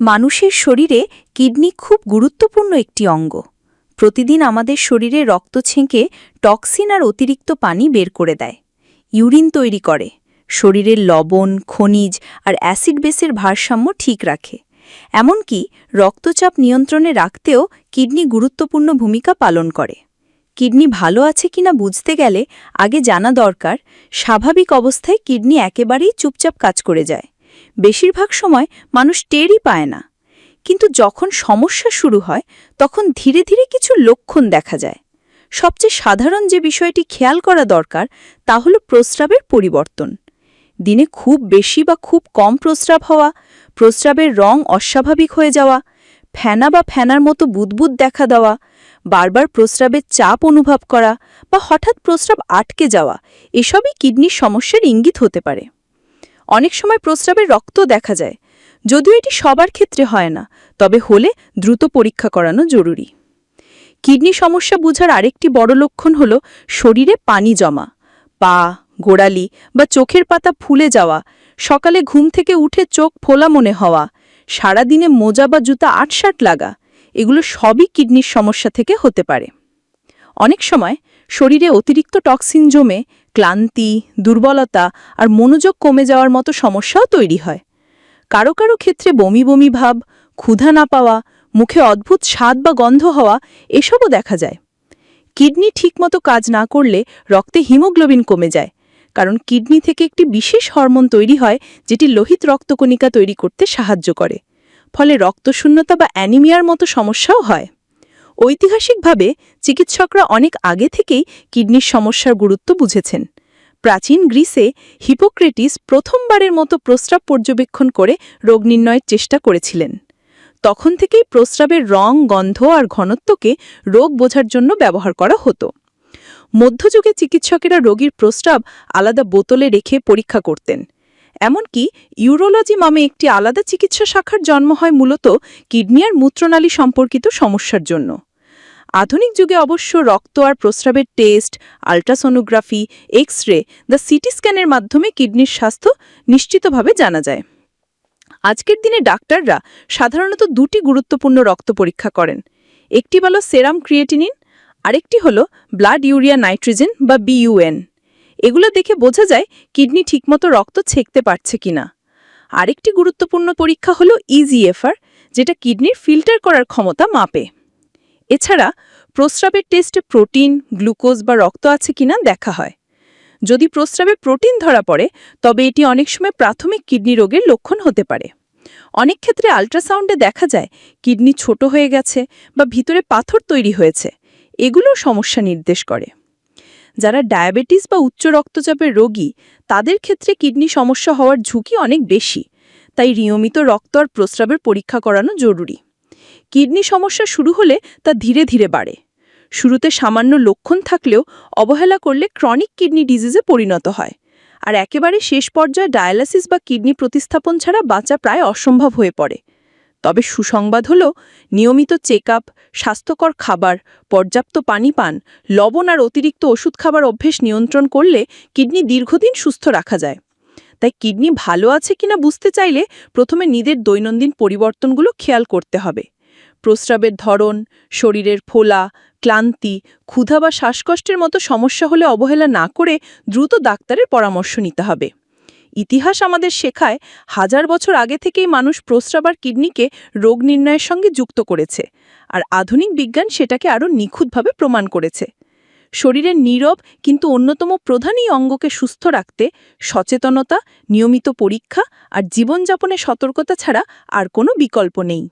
মানুষের শরীরে কিডনি খুব গুরুত্বপূর্ণ একটি অঙ্গ। প্রতিদিন আমাদের শরীরে রক্ত ছেঁকে টক্সিন আর অতিরিক্ত পানি বের করে দেয়। ইউরিন তৈরি করে। শরীরের লবণ, খনিজ আর অ্যাসিড বেসের ভারসাম্য ঠিক রাখে। এমনকি রক্তচাপ নিয়ন্ত্রণে রাখতেও কিডনি গুরুত্বপূর্ণ ভূমিকা পালন করে। কিডনি ভালো আছে কিনা বুঝতে গেলে আগে জানা দরকার, স্বাভাবিক অবস্থায় কিডনি একেবারেই চুপচাপ কাজ করে যায়। বেশিরভাগ সময় মানুষ টেরই পায় না। কিন্তু যখন সমস্যা শুরু হয়, তখন ধীরে ধীরে কিছু লক্ষণ দেখা যায়। সবচেয়ে সাধারণ যে বিষয়টি খেয়াল করা দরকার, তা হল প্রস্রাবের পরিবর্তন। দিনে খুব বেশি বা খুব কম প্রস্রাব হওয়া, প্রস্রাবের রং অস্বাভাবিক হয়ে যাওয়া, ফেনা বা ফেনার মতো বুদবুদ দেখা দেওয়া, বারবার প্রস্রাবের চাপ অনুভব করা বা হঠাৎ প্রস্রাব আটকে যাওয়া, এসবই কিডনির সমস্যার ইঙ্গিত হতে পারে। অনেক সময় প্রস্রাবে রক্ত দেখা যায়। যদিও এটি সবার ক্ষেত্রে হয় না, তবে হলে দ্রুত পরীক্ষা করানো জরুরি। কিডনি সমস্যা বোঝার আরেকটি বড় লক্ষণ হল শরীরে পানি জমা, পা, গোড়ালি বা চোখের পাতা ফুলে যাওয়া, সকালে ঘুম থেকে উঠে চোখ ফোলা মনে হওয়া, সারাদিনে মোজা বা জুতা আটসাট লাগা, এগুলো সবই কিডনির সমস্যা থেকে হতে পারে। অনেক সময় শরীরে অতিরিক্ত টক্সিন জমে ক্লান্তি, দুর্বলতা আর মনোযোগ কমে যাওয়ার মতো সমস্যাও তৈরি হয়। কারও কারও ক্ষেত্রে বমি বমি ভাব, ক্ষুধা না পাওয়া, মুখে অদ্ভুত স্বাদ বা গন্ধ হওয়া এসবও দেখা যায়। কিডনি ঠিকমতো কাজ না করলে রক্তে হিমোগ্লোবিন কমে যায়, কারণ কিডনি থেকে একটি বিশেষ হরমোন তৈরি হয় যেটি লোহিত রক্তকণিকা তৈরি করতে সাহায্য করে। ফলে রক্তশূন্যতা বা অ্যানিমিয়ার মতো সমস্যাও হয়। ঐতিহাসিকভাবে চিকিৎসকরা অনেক আগে থেকেই কিডনির সমস্যার গুরুত্ব বুঝেছেন। প্রাচীন গ্রিসে হিপোক্রেটিস প্রথমবারের মতো প্রস্রাব পর্যবেক্ষণ করে রোগ নির্ণয়ের চেষ্টা করেছিলেন। তখন থেকেই প্রস্রাবের রং, গন্ধ আর ঘনত্বকে রোগ বোঝার জন্য ব্যবহার করা হতো। মধ্যযুগে চিকিৎসকেরা রোগীর প্রস্রাব আলাদা বোতলে রেখে পরীক্ষা করতেন। এমনকি ইউরোলজি নামে একটি আলাদা চিকিৎসা শাখার জন্ম হয় মূলত কিডনি আর মূত্রনালী সম্পর্কিত সমস্যার জন্য। আধুনিক যুগে অবশ্য রক্ত আর প্রস্রাবের টেস্ট, আল্ট্রাসোনোগ্রাফি এক্স রে দ্য সিটি স্ক্যানের মাধ্যমে কিডনির স্বাস্থ্য নিশ্চিতভাবে জানা যায়। আজকের দিনে ডাক্তাররা সাধারণত দুটি গুরুত্বপূর্ণ রক্ত পরীক্ষা করেন। একটি হল সেরাম ক্রিয়েটিনিন, আরেকটি হল ব্লাড ইউরিয়া নাইট্রোজেন বা বিইউএন এগুলো দেখে বোঝা যায় কিডনি ঠিকমতো রক্ত ছেঁকতে পারছে কিনা। আরেকটি গুরুত্বপূর্ণ পরীক্ষা হল ইজিএফআর যেটা কিডনির ফিল্টার করার ক্ষমতা মাপে। এছাড়া প্রস্রাবের টেস্টে প্রোটিন, গ্লুকোজ বা রক্ত আছে কিনা দেখা হয়। যদি প্রস্রাবে প্রোটিন ধরা পড়ে, তবে এটি অনেক সময় প্রাথমিক কিডনি রোগের লক্ষণ হতে পারে। অনেক ক্ষেত্রে আল্ট্রাসাউন্ডে দেখা যায়, কিডনি ছোট হয়ে গেছে বা ভিতরে পাথর তৈরি হয়েছে। এগুলো সমস্যা নির্দেশ করে। যারা ডায়াবেটিস বা উচ্চ রক্তচাপের রোগী, তাদের ক্ষেত্রে কিডনি সমস্যা হওয়ার ঝুঁকি অনেক বেশি। তাই নিয়মিত রক্ত আর প্রস্রাবের পরীক্ষা করানো জরুরি। কিডনি সমস্যা শুরু হলে তা ধীরে ধীরে বাড়ে। শুরুতে সামান্য লক্ষণ থাকলেও অবহেলা করলে ক্রনিক কিডনি ডিজিজে পরিণত হয়। আর একেবারে শেষ পর্যায়ে ডায়ালাসিস বা কিডনি প্রতিস্থাপন ছাড়া বাঁচা প্রায় অসম্ভব হয়ে পড়ে। তবে সুসংবাদ হল, নিয়মিত চেক স্বাস্থ্যকর খাবার, পর্যাপ্ত পানি পান, লবণ আর অতিরিক্ত ওষুধ খাবার অভ্যেস নিয়ন্ত্রণ করলে কিডনি দীর্ঘদিন সুস্থ রাখা যায়। তাই কিডনি ভালো আছে কিনা বুঝতে চাইলে প্রথমে নিজের দৈনন্দিন পরিবর্তনগুলো খেয়াল করতে হবে। প্রস্রাবের ধরন, শরীরের ফোলা, ক্লান্তি, ক্ষুধা বা শ্বাসকষ্টের মতো সমস্যা হলে অবহেলা না করে দ্রুত ডাক্তারের পরামর্শ নিতে হবে। ইতিহাস আমাদের শেখায় হাজার বছর আগে থেকেই মানুষ প্রস্রাব আর কিডনিকে রোগ নির্ণয়ের সঙ্গে যুক্ত করেছে আর আধুনিক বিজ্ঞান সেটাকে আরও নিখুঁতভাবে প্রমাণ করেছে। শরীরের নীরব কিন্তু অন্যতম প্রধানই অঙ্গকে সুস্থ রাখতে সচেতনতা, নিয়মিত পরীক্ষা আর জীবনযাপনে সতর্কতা ছাড়া আর কোনো বিকল্প নেই।